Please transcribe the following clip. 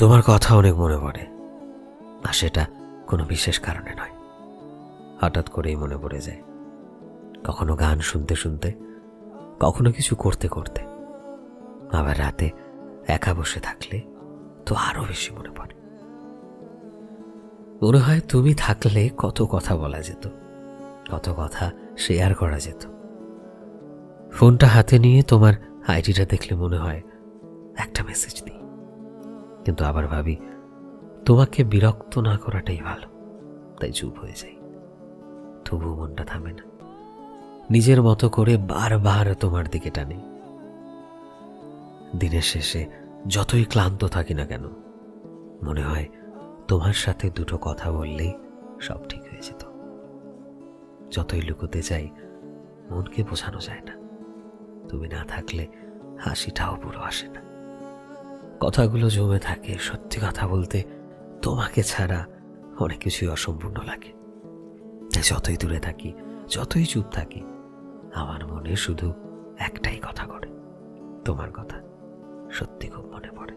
তোমার কথা অনেক মনে পড়ে। আর সেটা কোনো বিশেষ কারণে নয়। হঠাৎ করেই মনে পড়ে যায়, কখনো গান শুনতে শুনতে, কখনো কিছু করতে করতে। আবার রাতে একা বসে থাকলে তো আরও বেশি মনে পড়ে। মনে হয় তুমি থাকলে কত কথা বলা যেত, কত কথা শেয়ার করা যেত। ফোনটা হাতে নিয়ে তোমার আইডিটা দেখলে মনে হয় একটা মেসেজ দিই কিন্তু আবার ভাবি, তোমাকে বিরক্ত না করাটাই ভালো। তাই চুপ হয়ে যাই। তবুও মনটা থামে না। নিজের মতো করে বারবার তোমার দিকে টানে। দিনের শেষে যতই ক্লান্ত থাকি না কেন, মনে হয় তোমার সাথে দুটো কথা বললেই সব ঠিক হয়ে যেত। যতই লুকোতে চাই মনকে বোঝানো যায় না। তুমি না থাকলে হাসিটাও পুরো আসে না। কথাগুলো জমে থাকে, সত্যি কথা বলতে তোমাকে ছাড়া অনেক কিছুই অসম্পূর্ণ লাগে। তাই যতই দূরে থাকি, যতই চুপ থাকি, আমার মনে শুধু একটাই কথা করে তোমার কথা সত্যি খুব মনে পড়ে।